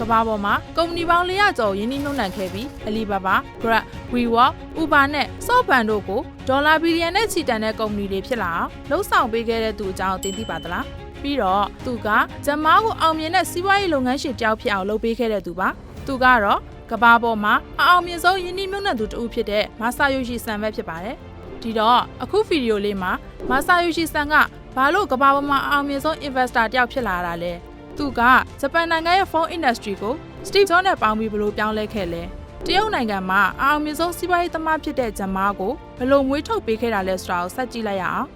ကမ္ဘာပေါ်မှာကုမ္ပဏီပေါင်း400ကျော်ယင်းနှိမ့်နှံခဲ့ပြီး Alibaba, Grab, WeWork, Uber နဲ့ SoftBank တို့ကိုဒေါ်လာဘီလီယံနဲ့ချီတန်တဲ့ကုမ္ပဏီတွေဖြစ်လာအောင်လှုပ်ဆောင်ပေးခဲ့တဲ့သူအကြောင်းသိသိပါသလားပြီးတော့သူကဂျမားကိုအောင်မြင်တဲ့စီးပွားရေးလုပ်ငန်းရှင်တယောက်ဖြစ်အောင်လုပ်ပေးခဲ့တဲ့သူပါသူကတော့ကမ္ဘာပေါ်မှာအအောင်မြင်ဆုံးယင်းနှိမ့်နှံသူတစ်ဦးဖြစ်တဲ့မာဆာယိုရှိဆန်ပဲဖြစ်ပါတယ်ဒီတော့အခုဗီဒီယိုလေးမှာမာဆာယိုရှိဆန်ကဘာလို့ကမ္ဘာပေါ်မှာအအောင်မြင်ဆုံး investor တယောက်ဖြစ်လာတာလဲ သူကဂျပန်နိုင်ငံရဲ့ phone industry ကို Steve Jobs နဲ့ပေါင်းပြီးဘယ်လိုပြောင်းလဲခဲ့လဲတရုတ်နိုင်ငံမှာအအောင်မြင်ဆုံးစီးပွားရေးသမားဖြစ်တဲ့ဂျမားကိုဘယ်လိုမွေးထုတ်ပေးခဲ့တာလဲဆိုတာကိုစက်ကြည့်လိုက်ရအောင်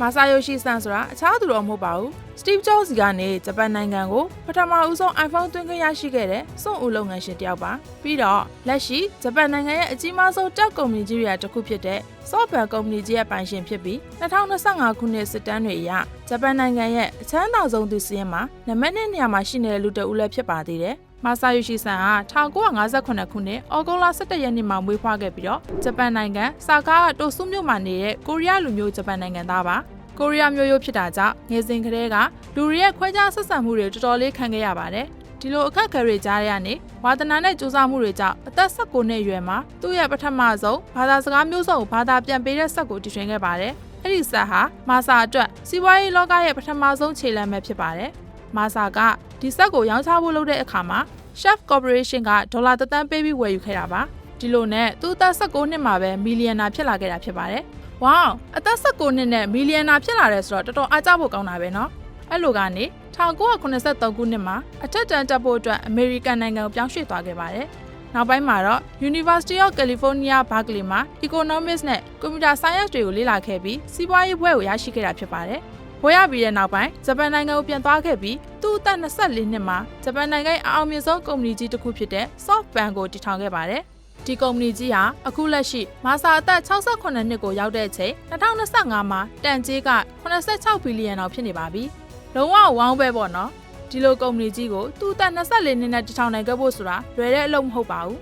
မာဆာယိုရှိဆန်ဆိုတာအခြားသူတော့မဟုတ်ပါဘူး Steve Jobs ကနေဂျပန်နိုင်ငံကိုပထမဦးဆုံး iPhone သွင်းခွင့်ရရှိခဲ့တဲ့စွန့်ဦးလုပ်ငန်းရှင်တယောက်ပါပြီးတော့လက်ရှိဂျပန်နိုင်ငံရဲ့အကြီးမားဆုံးတက်ကုမ္ပဏီကြီးတွေတစ်ခုဖြစ်တဲ့ Software ကုမ္ပဏီကြီးရဲ့ပိုင်ရှင်ဖြစ်ပြီး2025ခုနှစ်စစ်တမ်းတွေအရဂျပန်နိုင်ငံရဲ့အချမ်းသာဆုံးသူစီးရင်မှာနံပါတ်1နေရာမှာရှိနေတဲ့လူတစ်ဦးလည်းဖြစ်ပါသေးတယ်မာဆာယိုရှိဆန်ဟာ1958ခုနှစ်ဩဂုတ်လ17ရက်နေ့မှာမွေးဖွားခဲ့ပြီးတော့ဂျပန်နိုင်ငံဆာကားတိုဆုမြို့မှာနေတဲ့ကိုရီးယားလူမျိုးဂျပန်နိုင်ငံသားပါ ကိုရီးယားမျိုးရိုးဖြစ်တာကြောင့်ငယ်စဉ်ကတည်းကလူတွေရဲ့ခွဲခြားဆက်ဆံမှုတွေတော်တော်လေးခံခဲ့ရပါတယ်ဒီလိုအခက်အခဲတွေကြားရကနေဝါသနာနဲ့စူးစမ်းမှုတွေကြောင့်အသက်16နှစ်အရွယ်မှာသူ့ရဲ့ပထမဆုံးဘာသာစကားမျိုးစုံကိုဘာသာပြန်ပေးတဲ့ဆက်ကိုတည်ထွင်ခဲ့ပါတယ်။အဲ့ဒီဆက်ဟာမာဆာအတွက်စီးပွားရေးလောကရဲ့ပထမဆုံးခြေလှမ်းပဲဖြစ်ပါတယ်။မာဆာကဒီဆက်ကိုရောင်းချဖို့လုပ်တဲ့အခါမှာ Chef Corporation ကဒေါ်လာတစ်သန်းပေးပြီးဝယ်ယူခဲ့တာပါ။ ဒီလိုနဲ့သူအသက်16နှစ်မှာပဲမီလီယံနာဖြစ်လာခဲ့တာဖြစ်ပါတယ်။ဝေါအသက်16နှစ်နဲ့မီလီယံနာဖြစ်လာတယ်ဆိုတော့တော်တော်အားကျဖို့ကောင်းတာပဲနော်။အဲ့လိုကနေ1983ခုနှစ်မှာအထက်တန်းတက်ဖို့အတွက်အမေရိကန်နိုင်ငံကိုပြောင်းရွှေ့သွားခဲ့ပါတယ်။နောက်ပိုင်းမှာတော့ University of California Berkeley မှာ Economics နဲ့ Computer Science တွေကိုလေ့လာခဲ့ပြီးစီးပွားရေးဘွဲ့ကိုရရှိခဲ့တာဖြစ်ပါတယ်။ဘွဲ့ရပြီးတဲ့နောက်ပိုင်းဂျပန်နိုင်ငံကိုပြန်သွားခဲ့ပြီးသူ့အသက်24နှစ်မှာဂျပန်နိုင်ငံအအောင်မြင်ဆုံးကုမ္ပဏီကြီးတစ်ခုဖြစ်တဲ့ SoftBank ကိုတည်ထောင်ခဲ့ပါတယ်။ ဒီကုမ္ပဏီကြီးဟာအခုလက်ရှိမာဆာအသက်68နှစ်ကိုရောက်တဲ့အချိန်2025မှာတန်ကြေးက86ဘီလီယံလောက်ဖြစ်နေပါပြီ။လုံးဝဝောင်းပဲပေါ့နော်ဒီလိုကုမ္ပဏီကြီးကိုသူ့အသက်24နှစ်နဲ့တည်ထောင်နိုင်ခဲ့ဖို့ဆိုတာလွယ်တဲ့အလုပ်မဟုတ်ပါဘူး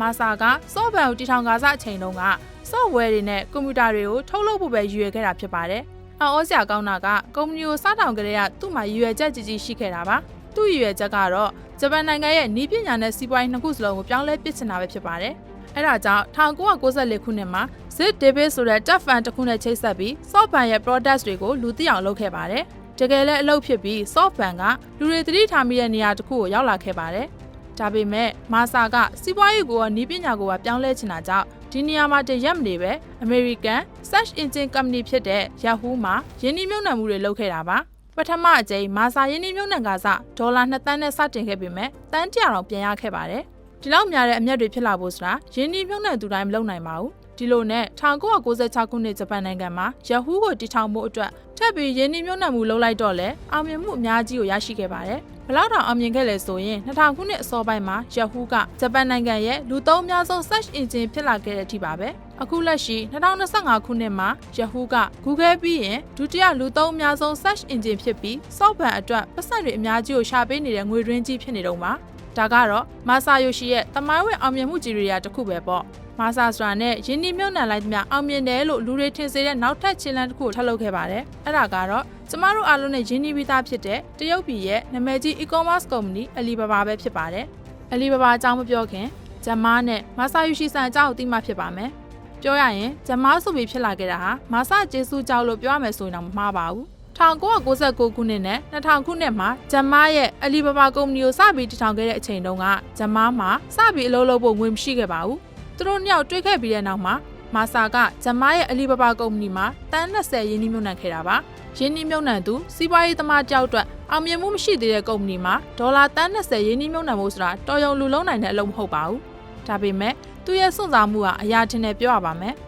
မာဆာက software ကိုတည်ထောင်ကာစအချိန်တုန်းက software တွေနဲ့ကွန်ပျူတာတွေကိုထုတ်လုပ်ဖို့ပဲရည်ရွယ်ခဲ့တာဖြစ်ပါတယ်အော်စရာကောင်းတာကကုမ္ပဏီကိုစထောင်ကြတဲ့ကသူ့မှာရည်ရွယ်ချက်ကြီးကြီးရှိခဲ့တာပါသူ့ရည်ရွယ်ချက်ကတော့ဂျပန်နိုင်ငံရဲ့နီးပညာနဲ့စီးပွားရေးနှစ်ခုစလုံးကိုပြောင်းလဲပစ်ချင်တာပဲဖြစ်ပါတယ် အဲ့ဒါကြောင့်1994ခုနှစ်မှာ Zip Davis ဆိုတဲ့ Tech Fund တစ်ခုနဲ့ချိတ်ဆက်ပြီး software ရဲ့ products တွေကိုလူသိအောင်လုပ်ခဲ့ပါတယ်တကယ်လည်းအလုပ်ဖြစ်ပြီး software ကလူတွေသတိထားမိတဲ့နေရာတစ်ခုကိုရောက်လာခဲ့ပါတယ်။ဒါပေမဲ့မာဆာကစီးပွားရေးကိုနီးပညာကိုပါပြောင်းလဲချင်တာကြောင့်ဒီနေရာမှာတရက်မနေပဲ American Search Engine Company ဖြစ်တဲ့ Yahoo မှာယင်းနှိမ့်နှံမှုတွေလုပ်ခဲ့တာပါ။ပထမအကြိမ်မာဆာယင်းနှိမ့်နှံကစားဒေါ်လာ2သန်းနဲ့စတင်ခဲ့ပေမဲ့တန်းတရာတော့ပြန်ရခဲ့ပါတယ်။ ဒီလောက်များတဲ့အမျက်တွေဖြစ်လာဖို့ဆိုတာယင်းနှိမ့်နှံသူတိုင်းမလုပ်နိုင်ပါဘူး။ဒီလိုနဲ့1996ခုနှစ်ဂျပန်နိုင်ငံမှာ Yahoo ကိုတည်ထောင်မှုအတွက်ထပ်ပြီးရင်းနှီးမြှုပ်နှံမှုလုပ်လိုက်တော့လဲအောင်မြင်မှုအများကြီးကိုရရှိခဲ့ပါတယ်။ဘလောက်တောင်အောင်မြင်ခဲ့လဲဆိုရင်2000ခုနှစ်အစောပိုင်းမှာ Yahoo ကဂျပန်နိုင်ငံရဲ့လူသုံးအများဆုံး search engine ဖြစ်လာခဲ့တဲ့အထိပါပဲ။အခုလက်ရှိ2025ခုနှစ်မှာ Yahoo က Google ပြီးရင်ဒုတိယလူသုံးအများဆုံး search engine ဖြစ်ပြီး software အတွက်ပတ်စံတွေအများကြီးကိုရှာပေးနေတဲ့ငွေရင်းကြီးဖြစ်နေတော့မှာ။ ဒါကတော့မာဆာယိုရှိရဲ့တမိုင်းဝင်အောင်မြင်မှုကြီးတွေကတစ်ခုပဲပေါ့။မာဆာဆိုတာနဲ့ယင်းနှမြုံနှံလိုက်သမျှအောင်မြင်တယ်လို့လူတွေထင်စေတဲ့နောက်ထပ်ခြေလှမ်းတစ်ခုကိုထပ်လုပ်ခဲ့ပါတယ်။အဲ့ဒါကတော့ကျမတို့အားလုံးနဲ့ယင်းနှပြီးသားဖြစ်တဲ့တရုတ်ပြည်ရဲ့နာမည်ကြီး e-commerce company Alibaba ပဲဖြစ်ပါတယ်။ Alibaba အကြောင်းမပြောခင်ဂျမားနဲ့မာဆာယူရှိဆန်အကြောင်းကိုသိမှဖြစ်ပါမယ်။ပြောရရင်ဂျမားဆိုပြီးဖြစ်လာခဲ့တာဟာမာဆာကျေးဇူးကြောင့်လို့ပြောရမယ်ဆိုရင်တော့မမှားပါဘူး။ 1996ခုနှစ်နဲ့2000ခုနှစ်မှာဂျမားရဲ့အလီဘာဘာကုမ္ပဏီကိုစပြီးတည်ထောင်ခဲ့တဲ့အချိန်တုန်းကဂျမားမှာစပြီးအလုပ်လုပ်ဖို့ငွေမရှိခဲ့ပါဘူး။သူတို့နှစ်ယောက်တွေ့ခဲ့ပြီးတဲ့နောက်မှာမာဆာကဂျမားရဲ့အလီဘာဘာကုမ္ပဏီမှာတန်း20ရင်းနှီးမြှုပ်နှံခဲ့တာပါ။ရင်းနှီးမြှုပ်နှံသူစီးပွားရေးသမားတယောက်အတွက်အောင်မြင်မှုမရှိသေးတဲ့ကုမ္ပဏီမှာဒေါ်လာတန်း20ရင်းနှီးမြှုပ်နှံမှုဆိုတာတော်ရုံလူလုံးနိုင်တဲ့အလုပ်မဟုတ်ပါဘူး။ဒါပေမဲ့သူရဲ့စွန့်စားမှုကအရာတင်တယ်ပြောရပါမယ်။သူရင်း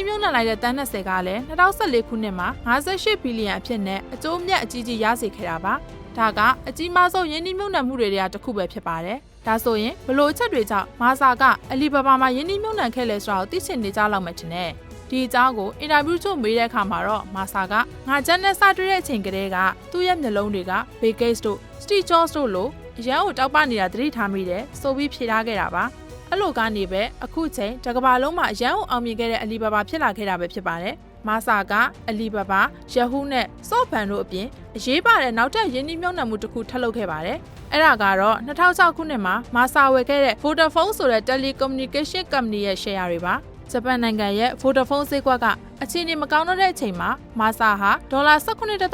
နှီးမြှုပ်နှံလိုက်တဲ့တန်း20ကလည်း2014ခုနှစ်မှာ58ဘီလီယံအဖြစ်နဲ့အကျိုးမြတ်အကြီးကြီးရစေခဲ့တာပါ။ဒါကအကြီးမားဆုံးရင်းနှီးမြှုပ်နှံမှုတွေတွေကတစ်ခုပဲဖြစ်ပါတယ်။ဒါဆိုရင်ဘလို့အချက်တွေကြောင့်မာဆာကအလီဘာဘာမှာယင်းနှီးမြှုပ်နှံခဲ့လဲဆိုတာကိုသိချင်နေကြလောက်မှထင်တယ်။ဒီအကြောင်းကိုအင်တာဗျူးချုပ်မေးတဲ့အခါမှာတော့မာဆာကငါချက်နဲ့စတွေ့တဲ့အချိန်ကတည်းကသူ့ရဲ့မျက်လုံးတွေကဘေဂိတ်စ်တို့စတီဂျော့စ်တို့လိုအရန်ကိုတောက်ပနေတာသတိထားမိတယ်ဆိုပြီးဖြေထားခဲ့တာပါ အဲ့လိုကနေပဲအခုချိန်တကဘာလုံးမှာအရန်ကိုအောင်မြင်ခဲ့တဲ့အလီဘာဘာဖြစ်လာခဲ့တာပဲဖြစ်ပါတယ်မာစာကအလီဘာဘာယဟူးနဲ့စော့ဖန်တို့အပြင်အရေးပါတဲ့နောက်ထပ်ယင်းနှိမ့်မြုံနှံမှုတစ်ခုထပ်လုပ်ခဲ့ပါတယ်။အဲ့ဒါကတော့2006ခုနှစ်မှာမာစာဝယ်ခဲ့တဲ့ Vodafone ဆိုတဲ့ telecommunication company ရဲ့ share တွေပါ။ဂျပန်နိုင်ငံရဲ့ Vodafone ဈေးကွက်ကအခြေအနေမကောင်းတော့တဲ့အချိန်မှာမာစာဟာဒေါ်လာ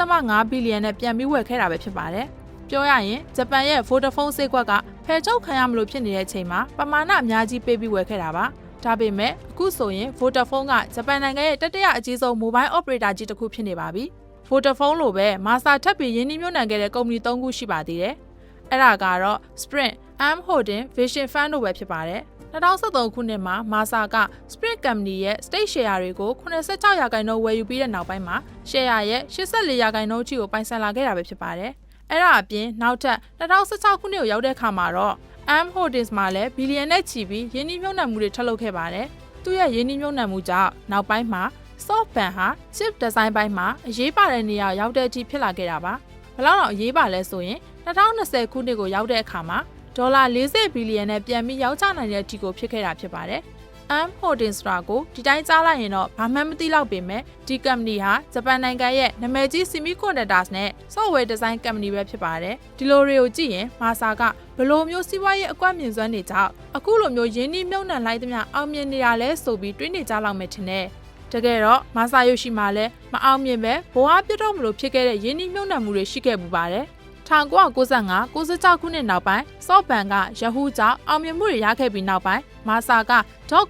18.5ဘီလီယံနဲ့ပြန်ပြီးဝယ်ခဲ့တာပဲဖြစ်ပါတယ်။ပြောရရင်ဂျပန်ရဲ့ Vodafone ဈေးကွက်က ဖယ်ထုတ်ခံရမလို့ဖြစ်နေတဲ့အချိန်မှာပမာဏအများကြီးပေးပြီးဝယ်ခဲ့တာပါ။ဒါပေမဲ့အခုဆိုရင် Vodafone ကဂျပန်နိုင်ငံရဲ့တတိယအကြီးဆုံး mobile operator ကြီးတစ်ခုဖြစ်နေပါပြီ။ Vodafone လိုပဲမာစာထပ်ပြီးရင်းနှီးမြှုပ်နှံခဲ့တဲ့ကုမ္ပဏီ၃ခုရှိပါသေးတယ်။အဲ့ဒါကတော့ Sprint, Am Holding, Vision Fund တို့ပဲဖြစ်ပါတယ်။2013ခုနှစ်မှာမာစာက Sprint Company ရဲ့ State Share တွေကို86ရာခိုင်နှုန်းဝယ်ယူပြီးတဲ့နောက်ပိုင်းမှာ Share ရဲ့84ရာခိုင်နှုန်းအထိကိုပိုင်ဆိုင်လာခဲ့တာပဲဖြစ်ပါတယ်။ အဲ့ဒါအပြင်နောက်ထပ်2016ခုနှစ်ကိုရောက်တဲ့အခါမှာတော့ Am Holdings မှာလည်းဘီလီယံနဲ့ချီပြီးယင်းနှီးမြှုပ်နှံမှုတွေထပ်လုပ်ခဲ့ပါတယ်။သူ့ရဲ့ယင်းနှီးမြှုပ်နှံမှုကြောင့်နောက်ပိုင်းမှာ SoftBank ဟာ chip design ပိုင်းမှာအရေးပါတဲ့နေရာရောက်တဲ့အထိဖြစ်လာခဲ့တာပါ။ဘယ်လောက်တော့အရေးပါလဲဆိုရင်2020ခုနှစ်ကိုရောက်တဲ့အခါမှာဒေါ်လာ40ဘီလီယံနဲ့ပြန်ပြီးရောက်ချနိုင်တဲ့အထိကိုဖြစ်ခဲ့တာဖြစ်ပါတယ်။ Am Holdings ရာကိုဒီတိုင်းကြားလိုက်ရင်တော့ဘာမှမသိတော့ပေမဲ့ဒီ company ဟာဂျပန်နိုင်ငံရဲ့နာမည်ကြီး Semiconductors နဲ့ software design company ပဲဖြစ်ပါတယ်။ဒီလိုတွေကိုကြည့်ရင်မာစာကဘယ်လိုမျိုးစီးပွားရေးအကွက်မြင့်စွမ်းနေကြောက်အခုလိုမျိုးရင်းနှီးမြှုပ်နှံလိုက်သမျှအောင်မြင်နေရလဲဆိုပြီးတွေးနေကြလောက်မယ်ထင်တယ်။တကယ်တော့မာစာယိုရှိမှာလည်းမအောင်မြင်ပဲဘဝပြတ်တော့မလို့ဖြစ်ခဲ့တဲ့ရင်းနှီးမြှုပ်နှံမှုတွေရှိခဲ့ပူပါတယ်။ 1995-96ခုနှစ်နောက်ပိုင်းစော့ဘန်က Yahoo ကြောင့်အောင်မြင်မှုတွေရခဲ့ပြီးနောက်ပိုင်းမာစာက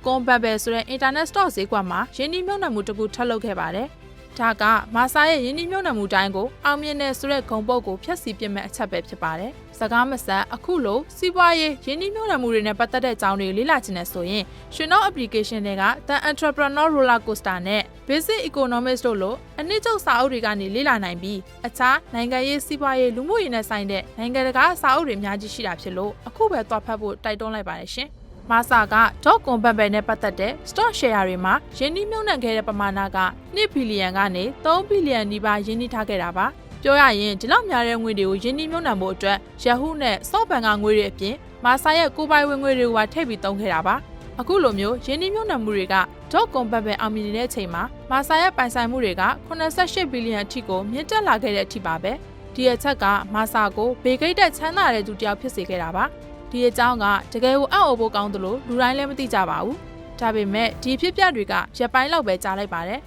.com Bubble ဆိုတဲ့ internet store ဈေးကွက်မှာရင်းနှီးမြှုပ်နှံမှုတစ်ခုထပ်လုပ်ခဲ့ပါတယ်။ ဒါကမာစာရဲ့ရင်းနှီးမြှုပ်နှံမှုတိုင်းကိုအောင်မြင်တဲ့ဆိုတဲ့ဂုံပုတ်ကိုဖျက်ဆီးပစ်မဲ့အချက်ပဲဖြစ်ပါတယ်။စကားမဆက်အခုလိုစီးပွားရေးရင်းနှီးမြှုပ်နှံမှုတွေနဲ့ပတ်သက်တဲ့အကြောင်းတွေကိုလေ့လာချင်တဲ့ဆိုရင်ရွှေနှော application တွေက The Entrepreneur Roller Coaster နဲ့ Basic Economics တို့လိုအနည်းချုပ်စာအုပ်တွေကနေလေ့လာနိုင်ပြီးအခြားနိုင်ငံရေးစီးပွားရေးလူမှုရေးနဲ့ဆိုင်တဲ့နိုင်ငံတကာစာအုပ်တွေအများကြီးရှိတာဖြစ်လို့အခုပဲသွားဖတ်ဖို့တိုက်တွန်းလိုက်ပါတယ်ရှင်။ မာစာက .com ဘက်ပဲနဲ့ပတ်သက်တဲ့ stock share တွေမှာယင်းနှီးမြှုပ်နှံခဲ့တဲ့ပမာဏက2ဘီလီယံကနေ3ဘီလီယံနီးပါးယင်းနှီးထားခဲ့တာပါ။ပြောရရင်ဒီလောက်များတဲ့ငွေတွေကိုယင်းနှီးမြှုပ်နှံဖို့အတွက် Yahoo နဲ့ SoftBank ကငွေတွေအပြင်မာစာရဲ့ကိုပိုင်ဝင်ငွေတွေကိုပါထည့်ပြီးသုံးခဲ့တာပါအခုလိုမျိုးယင်းနှီးမြှုပ်နှံမှုတွေက .com ဘက်ပဲအောင်မြင်နေတဲ့အချိန်မှာမာစာရဲ့ပိုင်ဆိုင်မှုတွေက88ဘီလီယံအထိကိုမြင့်တက်လာခဲ့တဲ့အထိပါပဲဒီအချက်ကမာစာကိုဘေဂိတ်တက်ချမ်းသာတဲ့သူတယောက်ဖြစ်စေခဲ့တာပါ ဒီအကြောင်းကတကယ်ကိုအံ့ဩဖို့ကောင်းသလိုလူတိုင်းလည်းမသိကြပါဘူးဒါပေမဲ့ဒီဖြစ်ပျက်တွေကရပ်ပိုင်းလောက်ပဲကြားလိုက်ပါတယ်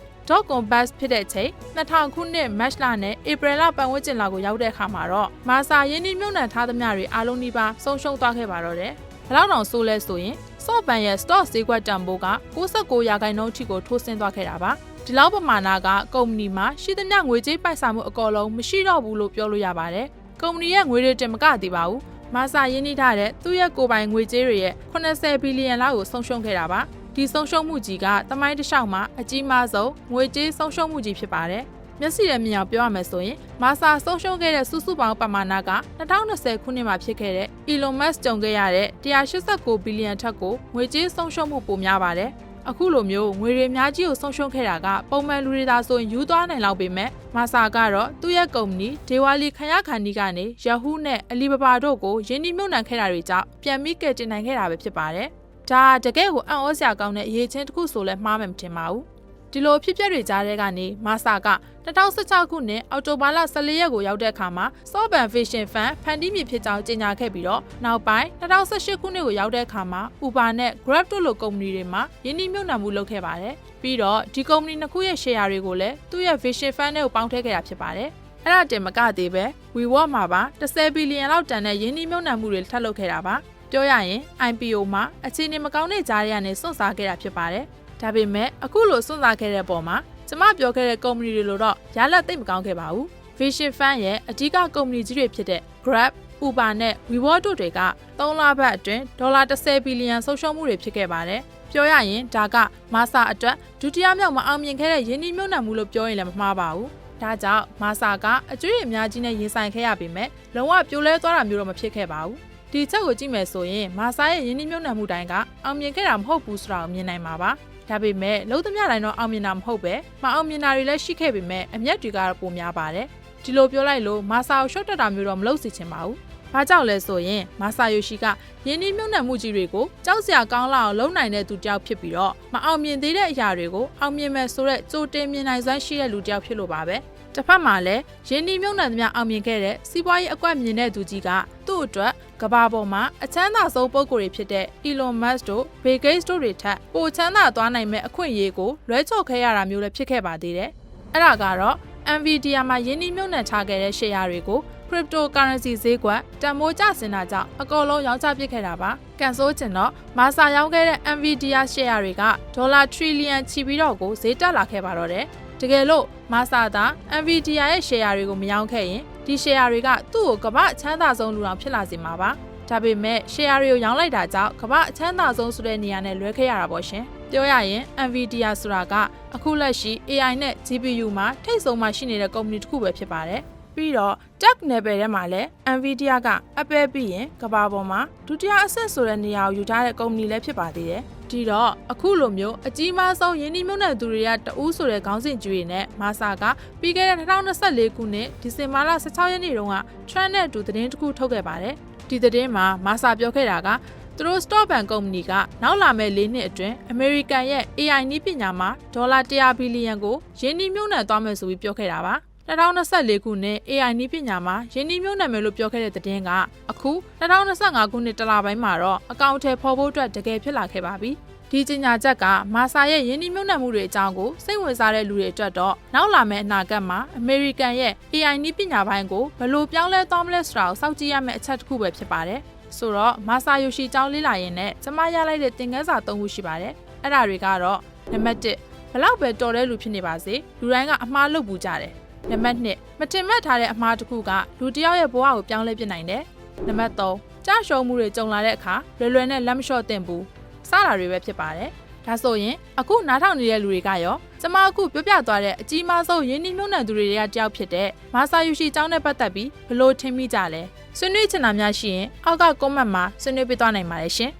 .com bus ဖြစ်တဲ့ချိန်2000ခုနှစ် March လနဲ့ April လပတ်ဝန်းကျင်လကိုရောက်တဲ့အခါမှာတော့မာစာရင်းနှီးမြှုပ်နှံထားသမျှတွေအားလုံးဒီပါဆုံးရှုံးသွားခဲ့ပါတော့တယ်။ဘလောက်တောင်ဆိုးလဲဆိုရင်စော့ပန်ရဲ့ stock ဈေးကွက်တန်ဖိုးက69ရာခိုင်နှုန်းအထိကိုထိုးဆင်းသွားခဲ့တာပါ။ဒီလောက်ပမာဏကကုမ္ပဏီမှာရှိသမျှငွေကြေးပိုက်ဆံမှုအကောလုံးမရှိတော့ဘူးလို့ပြောလို့ရပါတယ်။ကုမ္ပဏီရဲ့ငွေတွေတင်မကသေးပါဘူး။ မာစာရင်းနှီးထားတဲ့သူ့ရဲ့ကိုယ်ပိုင်ငွေကြေးတွေရဲ့80ဘီလီယံလောက်ကိုဆုံးရှုံးခဲ့တာပါ။ဒီဆုံးရှုံးမှုကြီးကတမိုင်းတစ်လျှောက်မှာအကြီးမားဆုံးငွေကြေးဆုံးရှုံးမှုကြီးဖြစ်ပါတယ်။မျက်စိရဲ့မြင်အောင်ပြောရမယ်ဆိုရင်မာစာဆုံးရှုံးခဲ့တဲ့စုစုပေါင်းပမာဏက2020ခုနှစ်မှာဖြစ်ခဲ့တဲ့ Elon Musk ကြုံခဲ့ရတဲ့189ဘီလီယံထက်ကိုငွေကြေးဆုံးရှုံးမှုပိုများပါတယ်။ အခုလိုမျိုးငွေတွေအများကြီးကိုဆုံးရှုံးခဲ့တာကပုံမှန်လူတွေသာဆိုရင်ယူသွားနိုင်လောက်ပေမဲ့မာစာကတော့သူ့ရဲ့ကုမ္ပဏီဒေဝါလီခရခန်နီကနေ Yahoo နဲ့ Alibaba တို့ကိုယင်းနှိမ့်မြုပ်နှံခဲ့တာတွေကြောင့်ပြန်ပြီးကယ်တင်နိုင်ခဲ့တာပဲဖြစ်ပါတယ်။ဒါတကယ်ကိုအံ့ဩစရာကောင်းတဲ့အရေးချင်းတစ်ခုဆိုလဲမှားမယ်မထင်ပါဘူး ဒီလိုဖြစ်ပျက်တွေကြားတဲ့ကနေမာစာက2016ခုနှစ်အောက်တိုဘာလ14ရက်ကိုရောက်တဲ့အခါမှာ Soban Vision Fund ဖန်တီးမြစ်ဖြစ်ကြောင်းကြေညာခဲ့ပြီးတော့နောက်ပိုင်း2018ခုနှစ်ကိုရောက်တဲ့အခါမှာ Uber နဲ့ Grab တို့လိုကုမ္ပဏီတွေမှာယင်းနှိမ့်မြုပ်နှံမှုလုပ်ခဲ့ပါတယ်ပြီးတော့ဒီကုမ္ပဏီနှစ်ခုရဲ့ share တွေကိုလည်းသူ့ရဲ့ Vision Fund နဲ့ကိုပေါင်းထည့်ခဲ့တာဖြစ်ပါတယ်အဲ့ဒါတင်မကသေးပဲ WeWork မှာပါ10ဘီလီယံလောက်တန်တဲ့ယင်းနှိမ့်မြုပ်နှံမှုတွေထပ်လုပ်ခဲ့တာပါပြောရရင် IPO မှာအခြေအနေမကောင်းတဲ့ကြားရကနေစွန့်စားခဲ့တာဖြစ်ပါတယ်။ ဒါပေမဲ့အခုလိုစွန့်စားခဲ့တဲ့ပုံမှာကျမပြောခဲ့တဲ့ကုမ္ပဏီတွေလိုတော့ရလက်သိမ့်မကောင်းခဲ့ပါဘူး။ Vision Fund ရဲ့အဓိကကုမ္ပဏီကြီးတွေဖြစ်တဲ့ Grab, Uber နဲ့ WeWork တို့တွေက3လပတ်အတွင်းဒေါ်လာ10ဘီလီယံဆုံးရှုံးမှုတွေဖြစ်ခဲ့ပါတယ်။ပြောရရင်ဒါကမာစာအတွက်ဒုတိယမြောက်မအောင်မြင်ခဲ့တဲ့ယင်းနှိမ့်မြုံနှံမှုလို့ပြောရင်လည်းမမှားပါဘူး။ဒါကြောင့်မာစာကအကျွေးအများကြီးနဲ့ရင်ဆိုင်ခဲ့ရပေမဲ့လုံးဝပြိုလဲသွားတာမျိုးတော့မဖြစ်ခဲ့ပါဘူးဒီချက်ကိုကြည့်မယ်ဆိုရင်မာစာရဲ့ယင်းနှိမ့်မြုံနှံမှုတိုင်းကအောင်မြင်ခဲ့တာမဟုတ်ဘူးဆိုတာကိုမြင်နိုင်မှာပါ ဒါပေမဲ့လုံးသမျှတိုင်းတော့အောင်မြင်တာမဟုတ်ပဲမအောင်မြင်တာတွေလည်းရှိခဲ့ပေမဲ့အမျက်တွေကတော့ပိုများပါတယ်ဒီလိုပြောလိုက်လို့မာစာကိုရှော့တက်တာမျိုးတော့မလုပ်စီချင်ပါဘူး။ဘာကြောင့်လဲဆိုရင်မာဆာယိုရှိကယင်းနှမြုံနှံမှုကြီးတွေကိုကြောက်စရာကောင်းလောက်အောင်လုပ်နိုင်တဲ့သူတစ်ယောက်ဖြစ်ပြီးတော့မအောင်မြင်သေးတဲ့အရာတွေကိုအောင်မြင်မဲ့ဆိုတဲ့ကြိုတင်မြင်နိုင်စွမ်းရှိတဲ့လူတစ်ယောက်ဖြစ်လို့ပါပဲ။ တစ်ဖက်မှာလည်းယင်းနှမြုံနှံသမျှအောင်မြင်ခဲ့တဲ့စီးပွားရေးအကွက်မြင်တဲ့သူကြီးကသူ့အတွက်ကဘာပေါ်မှာအချမ်းသာဆုံးပုံကိုယ်တွေဖြစ်တဲ့ Elon Musk တို့ Bill Gates တို့တွေထက်ပိုချမ်းသာသွားနိုင်မဲ့အခွင့်အရေးကိုလွဲချော်ခဲ့ရတာမျိုးလည်းဖြစ်ခဲ့ပါသေးတယ်။အဲ့ဒါကတော့ Nvidia မှာယင်းနှမြုံနှံချခဲ့တဲ့ share တွေကို cryptocurrency ဈေးကွက်တန်မိုးကျဆင်းတာကြောင့်အကောလုံးရောင်းချပစ်ခဲ့တာပါကန်ဆိုးချင်တော့မာစာရောင်းခဲ့တဲ့ Nvidia share တွေကဒေါ်လာ trillion ချီပြီးတော့ကိုဈေးတက်လာခဲ့ပါတော့တယ်တကယ်လို့ မာစာသာ Nvidia ရဲ့ share တွေကိုမရောင်းခဲ့ရင်ဒီ share တွေကသူ့ကိုကမ္ဘာအချမ်းသာဆုံးလူတော်ဖြစ်လာစေမှာပါဒါပေမဲ့ share တွေကိုရောင်းလိုက်တာကြောင့်ကမ္ဘာအချမ်းသာဆုံးဆိုတဲ့နေရာနဲ့လွဲခဲ့ရတာပေါ့ရှင်ပြောရရင် Nvidia ဆိုတာကအခုလက်ရှိ AI နဲ့ GPU မှာထိတ်ဆုံးမှရှိနေတဲ့ကုမ္ပဏီတစ်ခုပဲဖြစ်ပါတယ်ပြီးတော့ tech level ထဲမှာလည်း Nvidia က Apple ပြီးရင်ကမ္ဘာပေါ်မှာဒုတိယအဆင့်ဆိုတဲ့နေရာကိုယူထားတဲ့ကုမ္ပဏီလည်းဖြစ်ပါသေးတယ်။ ဒီတော့အခုလိုမျိုးအကြီးမားဆုံးယင်းနှိမ့်မြုံတဲ့သူတွေကတအူးဆိုတဲ့ခေါင်းစဉ်ကျွေးနဲ့မာစာကပြီးခဲ့တဲ့2024ခုနှစ်ဒီဇင်ဘာလ16ရက်နေ့တုန်းက Trend နဲ့အတူသတင်းတစ်ခုထုတ်ခဲ့ပါတယ်။ဒီသတင်းမှာမာစာပြောခဲ့တာကသူတို့ Stock Bank ကုမ္ပဏီကနောက်လာမယ့်၄နှစ်အတွင်း American ရဲ့ AI နည်းပညာမှာဒေါ်လာ100ဘီလီယံကိုယင်းနှိမ့်မြုံနဲ့သွားမယ်ဆိုပြီးပြောခဲ့တာပါ။ 2024ခုနှစ် AI နည်းပညာမှာယင်းနှိမ့်မြုံနယ်မယ်လို့ပြောခဲ့တဲ့သတင်းကအခု2025ခုနှစ်တလပိုင်းမှာတော့အကောင့်ထဲပေါ်ဖို့အတွက်တကယ်ဖြစ်လာခဲ့ပါပြီ။ဒီကြီးညာချက်ကမာစာရဲ့ယင်းနှိမ့်မြုံနယ်မှုတွေအကြောင်းကိုစိတ်ဝင်စားတဲ့လူတွေအတွက်တော့နောက်လာမယ့်အနာဂတ်မှာ American ရဲ့ AI နည်းပညာပိုင်းကိုဘယ်လိုပြောင်းလဲသွားမလဲဆိုတာကိုစောင့်ကြည့်ရမယ့်အချက်တစ်ခုပဲဖြစ်ပါတယ်။ဆိုတော့မာစာယိုရှိကျောင်းလေးလာရင်နဲ့ကျမရလိုက်တဲ့သင်ခန်းစာ၃ခုရှိပါတယ်။အဲ့ဒါတွေကတော့နံပါတ်1ဘလောက်ပဲတော်တဲ့လူဖြစ်နေပါစေလူတိုင်းကအမှားလုပ်ပူကြတယ် နံပါတ်2မတင်မှတ်ထားတဲ့အမှားတစ်ခုကလူတစ်ယောက်ရဲ့ဘဝကိုပြောင်းလဲပြစ်နိုင်တယ်။နံပါတ်3ကြားရှုံးမှုတွေကြုံလာတဲ့အခါလွယ်လွယ်နဲ့လက်မလျှော့သင့်ဘူး။စတာတွေပဲဖြစ်ပါတယ်။ဒါဆိုရင်အခုနားထောင်နေတဲ့လူတွေကရောကျမအခုပြောပြသွားတဲ့အကြီးမားဆုံးရင်းနှီးမြှုပ်နှံသူတွေကတယောက်ဖြစ်တဲ့မာဆာယူရှိကျောင်းနဲ့ပတ်သက်ပြီးဘလို့ထင်မိကြလဲ။ဆွေးနွေးချင်တာများရှိရင်အောက်က comment မှာဆွေးနွေးပေးသွားနိုင်ပါတယ်ရှင်။